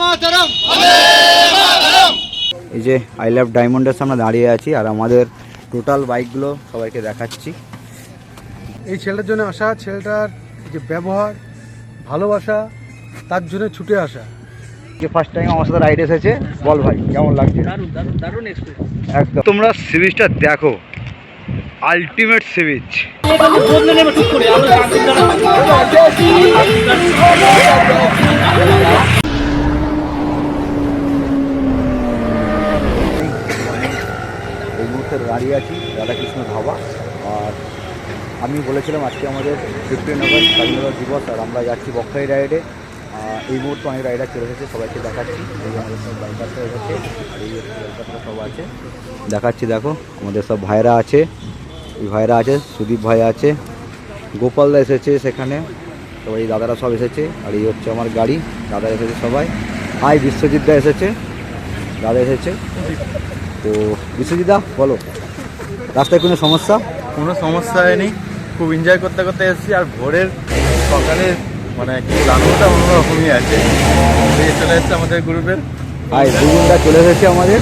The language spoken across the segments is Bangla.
মাতারাম। এই যে আই লাভ ডায়মন্ডের সামনে দাঁড়িয়ে আছি আর আমাদের টোটাল বাইকগুলো সবাইকে দেখাচ্ছি। এই ছেলেটার জন্য আসা ছেলেটার যে ব্যবহার ভালোবাসা তার জন্য ছুটে আসা। যে ফার্স্ট টাইম আমার সাথে রাইড এসেছে। বল ভাই কেমন লাগছে? একদম। তোমরা সিরিজটা দেখো। Ultimate series. রাধাকৃষ্ণ ধাবা। আর আমি বলেছিলাম আজকে আমাদের ফিফটিন আগস্ট স্বাধীনতা দিবস, আর আমরা যাচ্ছি বকখালি রাইডে। এই মুহূর্তে অনেক রাইডার চলে এসেছে, সবাইকে দেখাচ্ছি। এই আমাদের সব এসেছে, আর এই সব আছে। দেখাচ্ছি, দেখো, আমাদের সব ভাইরা আছে। এই ভাইরা আছে, সুদীপ ভাই আছে গোপালদা এসেছে সেখানে। তো এই দাদারা সব এসেছে। আর এই হচ্ছে আমার গাড়ি, দাদা এসেছে সবাই। হাই, বিশ্বজিৎ দা এসেছে। দাদা এসেছে। তো বিশ্বজিৎ দা, বলো। রাস্তায় কোনো সমস্যা? কোনো সমস্যা হয়নি। খুব এনজয় করতে করতে এসেছি আর ভোরের সকালে মানে কি আনন্দটা অন্যরকমই আছে। এই চলে এসছে আমাদের গ্রুপের হাই দুগুনটা চলে এসেছে আমাদের।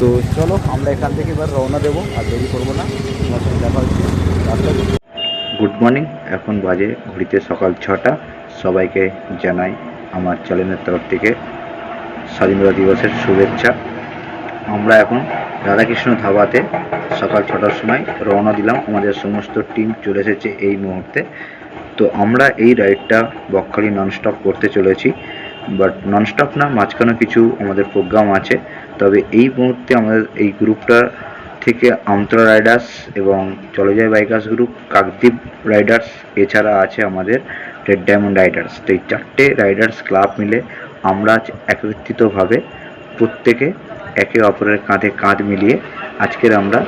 তো চলো আমরা এখান থেকে এবার রওনা দেবো আর দেরি করব না। তোমার দেখা হচ্ছে। গুড মর্নিং এখন বাজে ঘড়িতে সকাল ছটা। সবাইকে জানাই আমার চ্যানেলের তরফ থেকে স্বাধীনতা দিবসের শুভেচ্ছা। আমরা এখন রাধাকৃষ্ণ ধাবাতে সকাল ছটার সময় রওনা দিলাম। আমাদের সমস্ত টিম চলে এসেছে এই মুহূর্তে। তো আমরা এই রাইডটা বকখালি ননস্টপ করতে চলেছি। বাট ননস্টপ না, মাঝখানে কিছু আমাদের প্রোগ্রাম আছে। তবে এই মুহূর্তে আমাদের এই গ্রুপটা থেকে আমতলা রাইডার্স এবং চলে যায় বাইকার্স গ্রুপ কাকদ্বীপ রাইডার্স এছাড়া আছে আমাদের রেড ডায়মন্ড রাইডার্স তো এই চারটে রাইডার্স ক্লাব মিলে আমরা একত্রিতভাবে প্রত্যেকে একে অপরের কাঁধে কাঁধ মিলিয়ে আজকের আমরা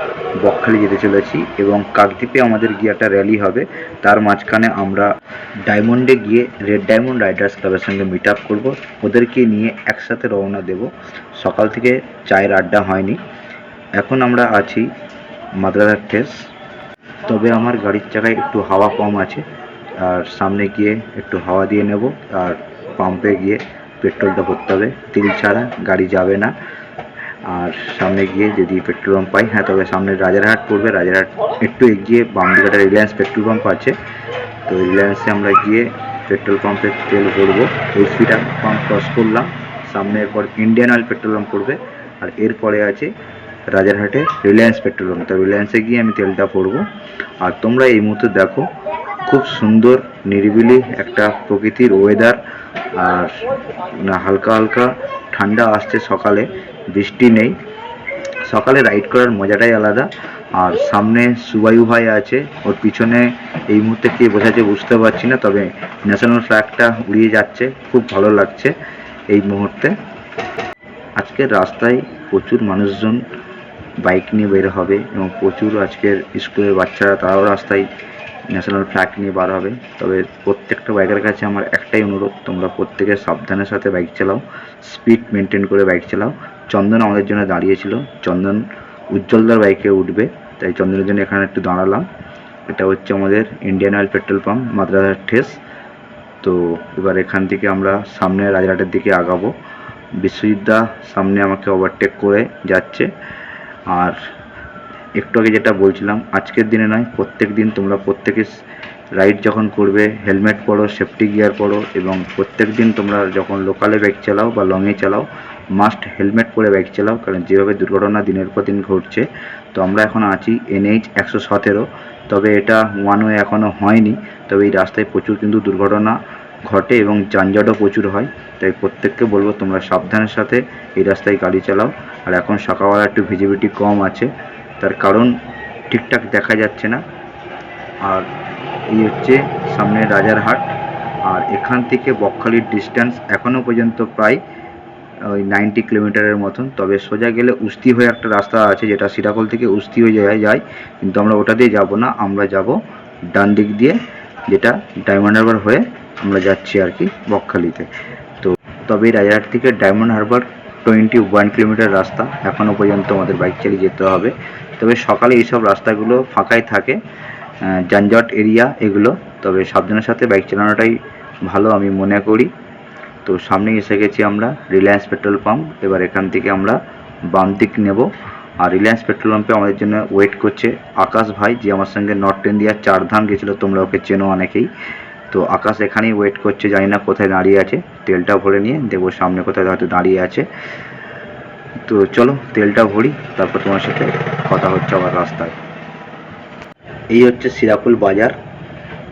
বকখালি যেতে চলেছি এবং কাকদ্বীপে আমাদের গিয়ে একটা র্যালি হবে। তার মাঝখানে আমরা ডায়মন্ডে গিয়ে রেড ডায়মন্ড রাইডার্স ক্লাবের সঙ্গে মিট আপ করব। ওদেরকে নিয়ে একসাথে রওনা দেব। সকাল থেকে চায়ের আড্ডা হয়নি। এখন আমরা আছি মাদ্রাসার ঠেস তবে আমার গাড়ির চাকায় একটু হাওয়া কম আছে। আর সামনে গিয়ে একটু হাওয়া দিয়ে নেব। আর পাম্পে গিয়ে পেট্রোলটা ভরতে হবে। তেল ছাড়া গাড়ি যাবে না। আর সামনে গিয়ে যদি পেট্রোল পাম্প পাই হ্যাঁ তবে সামনে রাজারহাট পড়বে। রাজারহাট একটু এগিয়ে বাম দিকে রিলায়েন্স পেট্রোল পাম্প আছে। তো রিলায়েন্সে আমরা গিয়ে পেট্রোল পাম্পে তেল ভরবো। এইচপিটা পাম্প ক্রস করলাম। সামনে এরপর ইন্ডিয়ান অয়েল পেট্রোল পাম্প পড়বে। আর এরপরে আছে রাজারহাটে রিলায়েন্স পেট্রোল পাম্প তো রিলায়েন্সে গিয়ে আমি তেলটা ভরবো। আর তোমরা এই মুহূর্তে দেখো, খুব সুন্দর, নিরিবিলি একটা প্রকৃতির ওয়েদার আর হালকা হালকা ঠান্ডা আসছে সকালে। বৃষ্টি নেই। সকালে রাইড করার মজাটাই আলাদা। আর সামনে সুবায়ু ভাই আছে। ওর পিছনে এই মুহূর্তে কে বোঝাচ্ছে বুঝতে পারছি না, তবে ন্যাশনাল ফ্ল্যাগটা উড়িয়ে যাচ্ছে। খুব ভালো লাগছে এই মুহূর্তে। আজকের রাস্তায় প্রচুর মানুষজন বাইক নিয়ে বের হবে এবং প্রচুর আজকের স্কুলের বাচ্চারা তারাও রাস্তায় ন্যাশনাল ফ্ল্যাগ নিয়ে বার হবে। তবে প্রত্যেকটা বাইকের কাছে আমার একটাই অনুরোধ, তোমরা প্রত্যেকে সাবধানের সাথে বাইক চালাও। স্পিড মেনটেন করে বাইক চালাও। চন্দন আমাদের জন্য দাঁড়িয়েছিল। চন্দন উজ্জ্বলদার বাইকে উঠবে, তাই চন্দনের জন্য এখানে একটু দাঁড়ালাম। এটা হচ্ছে আমাদের ইন্ডিয়ান অয়েল পেট্রোল পাম্প মাদ্রাসার ঠেস। তো এবার এখান থেকে আমরা সামনে রাজারহাটের দিকে আগাবো। বিশ্বজিৎদা সামনে আমাকে ওভারটেক করে যাচ্ছে। আর একটু আগে যেটা বলছিলাম, আজকের দিনে নয়, প্রত্যেক দিন তোমরা প্রত্যেকে রাইড যখন করবে হেলমেট পরো সেফটি গিয়ার পরো এবং প্রত্যেক দিন তোমরা যখন লোকালে বাইক চালাও বা লংয়ে চালাও মাস্ট হেলমেট পরে বাইক চালাও, কারণ যেভাবে দুর্ঘটনা দিনের পর দিন ঘটছে, তো আমরা এখন আছি এনএইচ একশো সতেরো, তবে এটা ওয়ান ওয়ে এখনও হয়নি, তবে এই রাস্তায় প্রচুর কিন্তু দুর্ঘটনা ঘটে এবং যানজটও প্রচুর হয়, তাই প্রত্যেককে বলব তোমরা সাবধানের সাথে এই রাস্তায় গাড়ি চালাও, আর এখন সকালবেলা একটু ভিজিবিলিটি কম আছে, তার কারণ ঠিকঠাক দেখা যাচ্ছে না, আর এই হচ্ছে সামনে রাজারহাট, আর এখান থেকে বকখালির ডিস্টেন্স এখনও পর্যন্ত প্রায় ওই নাইনটি কিলোমিটারের মতন, তবে সোজা গেলে উস্তি হয়ে একটা রাস্তা আছে যেটা সিরাকল থেকে উস্তি হয়ে যায় যায়। কিন্তু আমরা ওটা দিয়ে যাব না, আমরা যাব ডান দিক দিয়ে, যেটা ডায়মন্ড হারবার হয়ে আমরা যাচ্ছি আর কি বকখালিতে। তো তবে রাজারহাট থেকে Diamond Harbour twenty one kilometre রাস্তা এখনও পর্যন্ত আমাদের বাইক চালিয়ে যেতে হবে। তবে সকালে এইসব রাস্তাগুলো ফাঁকাই থাকে যানজট এরিয়া এগুলো, তবে সাবধানের সাথে বাইক চালানোটাই ভালো, আমি মনে করি। তো সামনে এসে গেছি আমরা রিলায়েন্স পেট্রোল পাম্প এবার এখান থেকে আমরা বাম দিক নেব। আর রিলায়েন্স পেট্রোল পাম্পে আমাদের জন্য ওয়েট করছে আকাশ ভাই, যে আমার সঙ্গে নর্থ ইন্ডিয়ার চারধাম গেছিল, তোমরা ওকে চেনো অনেকেই। তো আকাশ এখানেই ওয়েট করছে, জানি না কোথায় দাঁড়িয়ে আছে। তেলটা ভরে নিয়ে দেখব সামনে কোথায় হয়তো দাঁড়িয়ে আছে। তো চলো, তেলটা ভরি, তারপর তোমার সাথে কথা হচ্ছে আবার রাস্তায়। এই হচ্ছে সিরাকুল বাজার।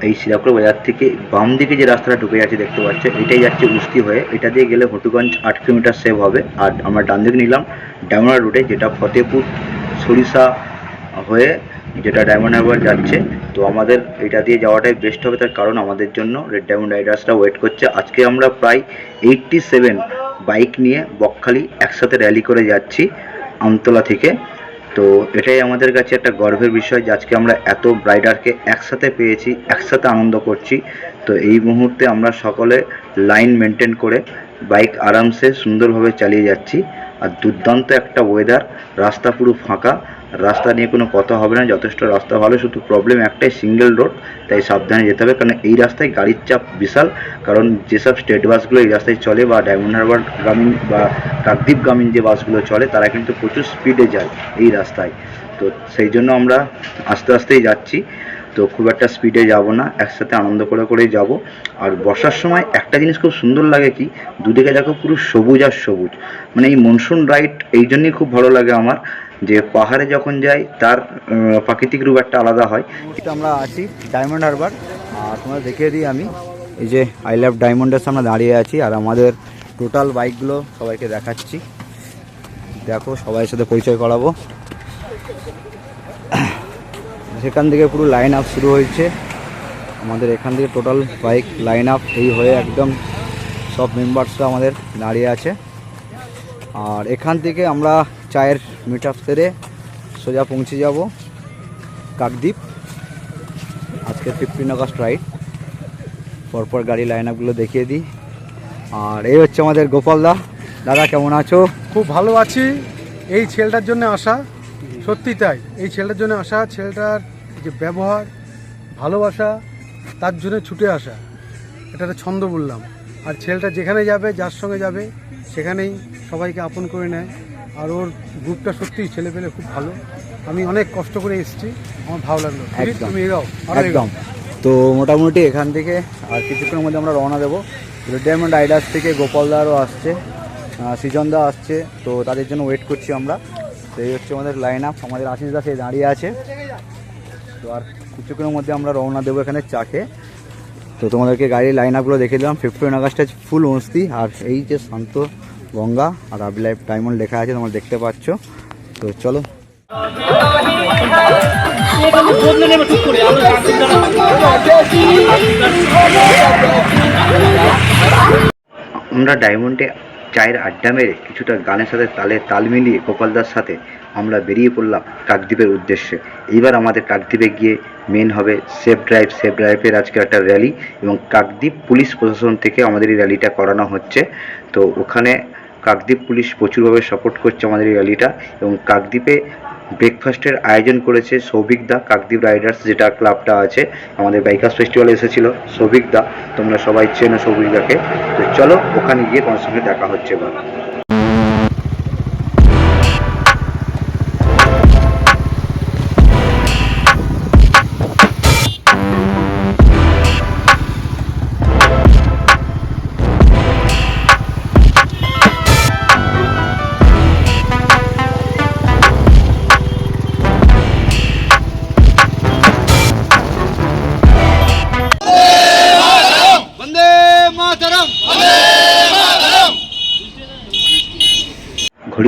এই সিরাকুল বাজার থেকে বাম দিকে যে রাস্তাটা ঢুকে যাচ্ছে দেখতে পাচ্ছ, এটাই যাচ্ছে উস্তি হয়ে। এটা দিয়ে গেলে হটুগঞ্জ আট কিলোমিটার সেভ হবে। আর আমরা ডান দিকে নিলাম ডায়মন্ড রুটে যেটা ফতেপুর, সরিষা হয়ে যেটা ডায়মন্ড হারবার যাচ্ছে। তো আমাদের এটা দিয়ে যাওয়াটাই বেস্ট হবে, তার কারণ আমাদের জন্য রেড ডায়মন্ড রাইডার্সরা ওয়েট করছে। আজকে আমরা প্রায় এইটটি সেভেন বাইক নিয়ে বকখালি একসাথে র্যালি করে যাচ্ছি আমতলা থেকে। তো এটাই আমাদের কাছে একটা গর্বের বিষয় যে আজকে আমরা এত ব্রাইডারকে একসাথে পেয়েছি, একসাথে আনন্দ করছি। তো এই মুহূর্তে আমরা সকলে লাইন মেনটেন করে বাইক আরামসে সুন্দরভাবে চালিয়ে যাচ্ছি। আর দুর্দান্ত একটা ওয়েদার রাস্তা পুরো ফাঁকা রাস্তা নিয়ে কোনো কথা হবে না, যথেষ্ট রাস্তা ভালো, শুধু প্রবলেম একটাই সিঙ্গেল রোড তাই সাবধানে যেতে হবে, কারণ এই রাস্তায় গাড়ির চাপ বিশাল, কারণ যেসব স্টেট বাসগুলো এই রাস্তায় চলে বা ডায়মন্ড হারবার গ্রামীণ বা কাকদ্বীপ গ্রামীণ যে বাসগুলো চলে, তারা কিন্তু প্রচুর স্পিডে যায় এই রাস্তায়। তো সেই জন্য আমরা আস্তে আস্তেই যাচ্ছি। তো খুব একটা স্পিডে যাব না, একসাথে আনন্দ করে করেই যাব। আর বর্ষার সময় একটা জিনিস খুব সুন্দর লাগে কি, দুদিকে দেখো পুরো সবুজ আর সবুজ। মানে এই মনসুন রাইড এই জন্যই খুব ভালো লাগে আমার, যে পাহাড়ে যখন যাই তার প্রাকৃতিক রূপ একটা আলাদা হয়। আমরা আছি ডায়মন্ড হারবার আর তোমাদের দেখিয়ে দিই আমি, এই যে আই লাভ ডায়মন্ডের সামনে দাঁড়িয়ে আছি, আর আমাদের টোটাল বাইকগুলো সবাইকে দেখাচ্ছি। দেখো সবাই সাথে পরিচয় করাবো। সেখান থেকে পুরো লাইন আপ শুরু হয়েছে। আমাদের এখান থেকে টোটাল বাইক লাইন আপ এই হয়ে একদম সব মেম্বার্সরা আমাদের দাঁড়িয়ে আছে। আর এখান থেকে আমরা চায়ের মিট আপ সেরে সোজা পৌঁছে যাব কাকদ্বীপ। আজকে ফিফটিন আগস্ট রাইড পরপর গাড়ি লাইন আপগুলো দেখিয়ে দিই। আর এই হচ্ছে আমাদের গোপালদা দাদা, কেমন আছো? খুব ভালো আছি। এই ছেলেটার জন্য আসা। সত্যি তাই। এই ছেলেটার জন্য আসা ছেলেটার যে ব্যবহার ভালোবাসা তার জন্য ছুটে আসা এটা একটা ছন্দ বললাম। আর ছেলেটা যেখানে যাবে যার সঙ্গে যাবে সেখানেই সবাইকে আপন করে নেয়। আর ওর গ্রুপটা সত্যিই ছেলে পেলে খুব ভালো। আমি অনেক কষ্ট করে এসেছি আমার ভালো লাগল। তুমি এগাও একদম। তো মোটামুটি এখান থেকে আর কিছুক্ষণের মধ্যে আমরা রওনা দেবো। ডায়মন্ড রাইডার্স থেকে গোপালদারও আসছে সৃজনদা আসছে তো তাদের জন্য ওয়েট করছি আমরা। তো এই হচ্ছে আমাদের লাইন আপ আমাদের আশিস দা সে দাঁড়িয়ে আছে। তো আর কিছুক্ষণের মধ্যে আমরা রওনা দেবো এখানে চাকে তো তোমাদেরকে গাড়ির লাইন আপগুলো দেখে দিলাম। ফিফটিন আগস্টে ফুল মস্তি, আর এই যে শান্ত গঙ্গা আর আবি লাইফ ডায়মন্ড লেখা আছে, তোমরা দেখতে পাচ্ছ। তো চলো। আমরা ডায়মন্ডে চায়ের আড্ডা মেরে কিছুটা গানের সাথে তালে তাল মিলিয়ে গোপালদার সাথে আমরা বেরিয়ে পড়লাম কাকদ্বীপের উদ্দেশ্যে। এইবার আমাদের কাকদ্বীপে গিয়ে মেন হবে সেফ ড্রাইভ সেফ ড্রাইভের আজকে একটা র্যালি এবং কাকদ্বীপ পুলিশ প্রশাসন থেকে আমাদের এই র্যালিটা করানো হচ্ছে। তো ওখানে কাকদ্বীপ পুলিশ প্রচুরভাবে সাপোর্ট করছে আমাদের এই র্যালিটা এবং কাকদ্বীপে ব্রেকফাস্টের আয়োজন করেছে সৌভিক দা, কাকদ্বীপ রাইডার্স যেটা ক্লাবটা আছে, আমাদের বাইকার্স ফেস্টিভ্যালে এসেছিল। সৌভিক দা, তোমরা সবাই চেনো সৌভিক দাকে। তো চলো, ওখানে গিয়ে তোমার সঙ্গে দেখা হচ্ছে এবার।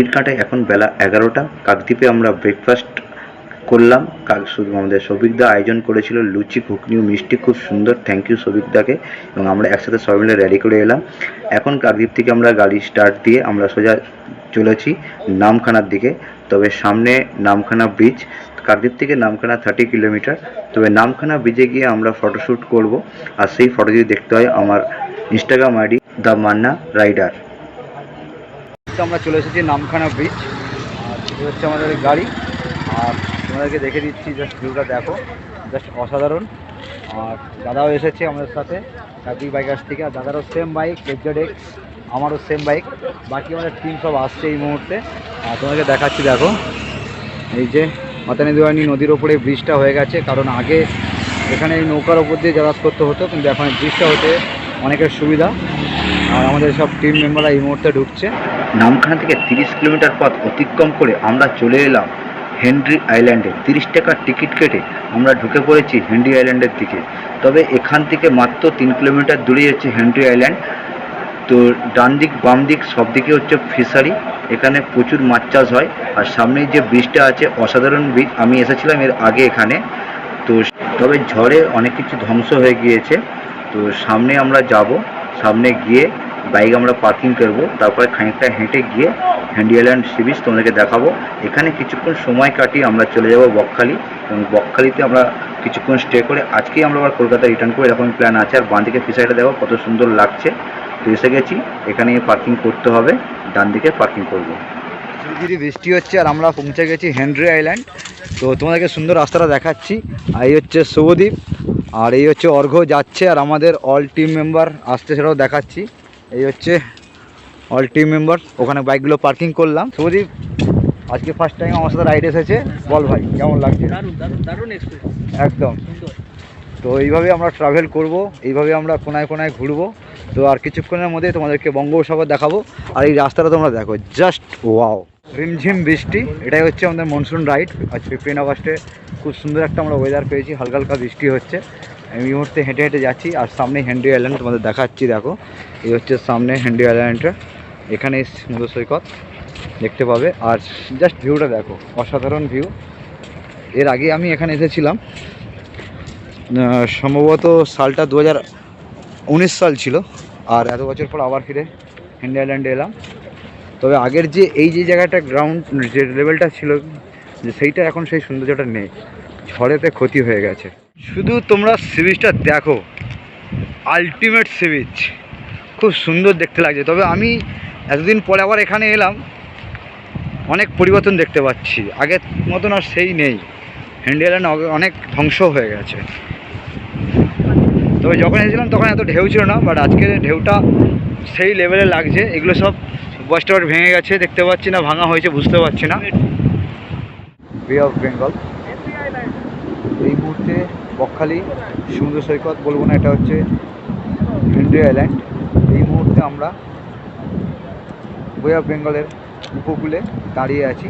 ঘড়ির কাঁটায় এখন বেলা এগারোটা। কাকদ্বীপে আমরা ব্রেকফাস্ট করলাম। কাল শুধু আমাদের সবিকদা আয়োজন করেছিল লুচি, ঘুগনি ও মিষ্টি। খুব সুন্দর। থ্যাংক ইউ সবিকদাকে এবং আমরা একসাথে সবাই মিলে রেডি করে এলাম। এখন কাকদ্বীপ থেকে আমরা গাড়ি স্টার্ট দিয়ে আমরা সোজা চলেছি নামখানার দিকে। তবে সামনে নামখানা ব্রিজ কাকদ্বীপ থেকে নামখানা থার্টি কিলোমিটার তবে নামখানা ব্রিজে গিয়ে আমরা ফটোশ্যুট করব। আর সেই ফটো যদি দেখতে হয়, আমার Instagram ID the Manna rider আমরা চলে এসেছি নামখানা ব্রিজ আর এই হচ্ছে আমাদের গাড়ি। আর তোমাদেরকে দেখে দিচ্ছি জাস্ট ভিউটা দেখো। জাস্ট অসাধারণ। আর দাদাও এসেছে আমাদের সাথে কার্তিক বাইকার্স থেকে আর দাদারও সেম বাইক এফজেড এক্স আমারও সেম বাইক বাকি আমাদের টিম সব আসছে এই মুহূর্তে। আর তোমাকে দেখাচ্ছি, দেখো। এই যে মাতানি দেওয়ানি নদীর ওপরে ব্রিজটা হয়ে গেছে। কারণ আগে এখানে এই নৌকার ওপর দিয়ে যাতায়াত করতে হতো, কিন্তু এখন ব্রিজটা হতে অনেকের সুবিধা। আর আমাদের সব টিম মেম্বাররা এই মুহূর্তে ঢুকছে। নামখানা থেকে তিরিশ কিলোমিটার পথ অতিক্রম করে আমরা চলে এলাম হেনরি আইল্যান্ডে। তিরিশ টাকার টিকিট কেটে আমরা ঢুকে পড়েছি হেনরি আইল্যান্ডের দিকে। তবে এখান থেকে মাত্র তিন কিলোমিটার দূরেই হচ্ছে হেনরি আইল্যান্ড। তো ডান দিক, বাম দিক, সব দিকে হচ্ছে ফিশারি। এখানে প্রচুর মাছ চাষ হয়। আর সামনে যে ব্রিজটা আছে, অসাধারণ ব্রিজ। আমি এসেছিলাম এর আগে এখানে। তো তবে ঝড়ে অনেক কিছু ধ্বংস হয়ে গিয়েছে। তো সামনে আমরা যাব। সামনে গিয়ে বাইক আমরা পার্কিং করব, তারপরে খানিকটা হেঁটে গিয়ে হ্যান্ডিয়াল্যান্ড সি বিচ তোমাদেরকে দেখাবো। এখানে কিছুক্ষণ সময় কাটিয়ে আমরা চলে যাব বকখালি, এবং বকখালিতে আমরা কিছুক্ষণ স্টে করে আজকেই আমরা আবার কলকাতা রিটার্ন করে এরকম প্ল্যান আছে। আর বাঁ দিকে ফিশারিটা দেখো কত সুন্দর লাগছে। তো এসে গেছি, এখানে পার্কিং করতে হবে, ডান দিকে পার্কিং করব। ঝিরিঝিরি বৃষ্টি হচ্ছে আর আমরা পৌঁছে গেছি হেনরি আইল্যান্ড তো তোমাদেরকে সুন্দর রাস্তাটা দেখাচ্ছি। আর এই হচ্ছে শুভদ্বীপ আর এই হচ্ছে অর্ঘ যাচ্ছে, আর আমাদের অল টিম মেম্বার আসতে সেটাও দেখাচ্ছি। এই হচ্ছে অল টিম মেম্বার ওখানে বাইকগুলো পার্কিং করলাম। শুভদীপ আজকে ফার্স্ট টাইম আমার সাথে রাইড এসেছে। বল ভাই কেমন লাগছে? একদম। তো এইভাবে আমরা ট্রাভেল করব এইভাবে আমরা কোনায় কোনায় ঘুরবো। তো আর কিছুক্ষণের মধ্যে তোমাদেরকে বঙ্গোপসাগর দেখাবো। আর এই রাস্তাটা তোমরা দেখো জাস্ট ওয়াও রিমঝিম বৃষ্টি এটাই হচ্ছে আমাদের মনসুন রাইড আজ ফিফটিন আগস্টে খুব সুন্দর একটা আমরা ওয়েদার পেয়েছি হালকা হালকা বৃষ্টি হচ্ছে। আমি এই মুহূর্তে হেঁটে হেঁটে যাচ্ছি, আর সামনে হেনরি আইল্যান্ড তোমাদের দেখাচ্ছি, দেখো। এই হচ্ছে সামনে হেনরি আইল্যান্ডটা এখানে সমুদ্র সৈকত দেখতে পাবে। আর জাস্ট ভিউটা দেখো, অসাধারণ ভিউ এর আগে আমি এখানে এসেছিলাম সম্ভবত সালটা দু হাজার উনিশ সাল ছিল, আর এত বছর পর আবার ফিরে হেন্ডি আইল্যান্ডে এলাম। তবে আগের যে, এই যে জায়গাটা গ্রাউন্ড যে লেভেলটা ছিল, যে সেইটা এখন সেই সৌন্দর্যটা নেই। ঝড়েতে ক্ষতি হয়ে গেছে। শুধু তোমরা সি বিচটা দেখো আলটিমেট সি বিচ খুব সুন্দর দেখতে লাগছে। তবে আমি এতদিন পরে আবার এখানে এলাম, অনেক পরিবর্তন দেখতে পাচ্ছি। আগের মতন আর সেই নেই। আইল্যান্ড অনেক ধ্বংস হয়ে গেছে। তবে যখন এসেছিলাম তখন এত ঢেউ ছিল না বাট আজকের ঢেউটা সেই লেভেলে লাগছে। এগুলো সব বস্টার ভেঙে গেছে, দেখতে পাচ্ছি না, ভাঙা হয়েছে, বুঝতে পারছি না। বে অফ বেঙ্গল এই মুহূর্তে বকখালি, সমুদ্র সৈকত বলব না, এটা হচ্ছে হেনরি আইল্যান্ড এই মুহূর্তে আমরা বে অফ বেঙ্গলের উপকূলে দাঁড়িয়ে আছি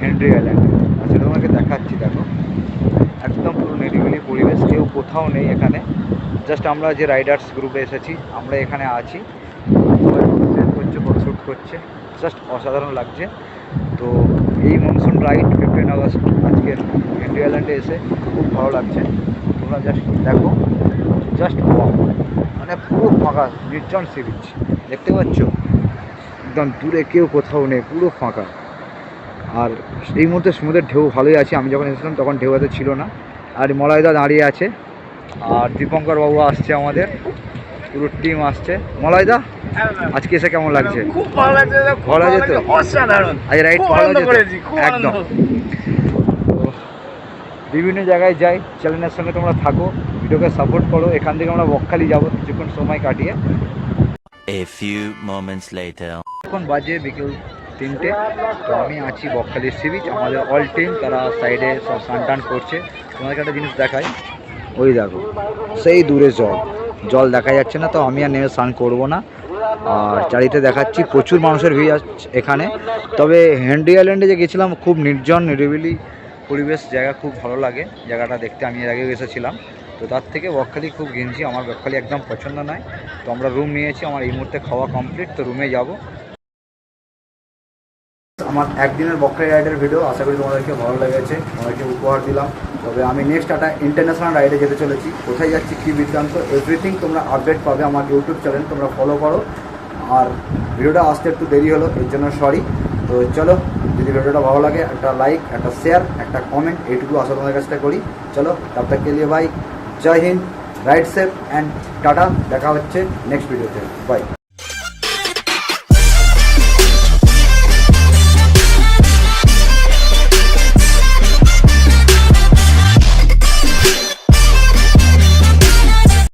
হেনরি আইল্যান্ড সেটা তোমাকে দেখাচ্ছি, দেখো। একদম পুরো নিরিবিলি পরিবেশ, কেউ কোথাও নেই এখানে। জাস্ট আমরা যে রাইডার্স গ্রুপে এসেছি, আমরা এখানে আছি। সবাই করছে ফটোশ্যুট করছে। জাস্ট অসাধারণ লাগছে। তো এই মনসুন রাইড আগস্ট আজকে ইন্ডিয়া এসে খুব ভালো লাগছে। তোমরা জাস্ট দেখো জাস্ট মানে পুরো ফাঁকা, নির্জন সি বিচ দেখতে পাচ্ছ? একদম দূরে কেউ কোথাও নেই, পুরো ফাঁকা। আর এই মুহূর্তে সমুদ্রের ঢেউ ভালোই আছে। আমি যখন এসেছিলাম তখন ঢেউ এত ছিল না। আর মলয়দা দাঁড়িয়ে আছে। আর দীপঙ্কর বাবু আসছে আমাদের। পুরো টিম আসছে। মলয়দা আজকে এসে কেমন লাগছে? খুব ভালো লাগছে ভালো লাগছে তো? অসাধারণ। আজ রাইড খুব ভালো আনন্দ করেছি, খুব আনন্দ। একদম। তো বিভিন্ন জায়গায় যাই চ্যানেলের সঙ্গে তোমরা থাকো ভিডিওকে সাপোর্ট করো এখান থেকে আমরা বকখালি যাব কিছুক্ষণ সময় কাটিয়ে। A few moments later. এখন বাজে বিকেল তিনটে তো আমি আছি বকখালির সি বিচ আমাদের অল টিম তারা সাইডে সব স্নান টান করছে। তোমাদেরকে একটা জিনিস দেখাই। ওই দেখো সেই দূরে জল। জল দেখা যাচ্ছে না তো আমি আর নেমে স্নান করব না। আর চারিতে দেখাচ্ছি প্রচুর মানুষের ভিড় আছে এখানে। তবে হ্যান্ডি আইল্যান্ডে যে গেছিলাম, খুব নির্জন, নিরিবিলি পরিবেশ, জায়গা খুব ভালো লাগে। জায়গাটা দেখতে আমি এর আগেও এসেছিলাম। তো তার থেকে বকখালি খুব ঘিনছি আমার বকখালি একদম পছন্দ নয়। তো আমরা রুম নিয়েছি, আমার এই মুহূর্তে খাওয়া কমপ্লিট তো রুমে যাব। আমার একদিনের বকখালি রাইডের ভিডিও আশা করি তোমাদেরকে ভালো লেগেছে, তোমাদেরকে উপহার দিলাম। তবে আমি নেক্সট একটা ইন্টারন্যাশনাল রাইডে যেতে চলেছি। কোথায় যাচ্ছি কী বৃত্তান্ত এভরিথিং তোমরা আপডেট পাবে আমার ইউটিউব চ্যানেল তোমরা ফলো করো। আর ভিডিওটা আসতে একটু দেরি হলো, এর জন্য সরি তো চলো, যদি ভিডিওটা ভালো লাগে, একটা লাইক একটা শেয়ার একটা কমেন্ট এইটুকু আশা তোমাদের কাছটা করি। চলো তব তক কে লিয়ে ভাই জয় Hind ride safe and tata, দেখা হচ্ছে নেক্সট ভিডিওতে বাই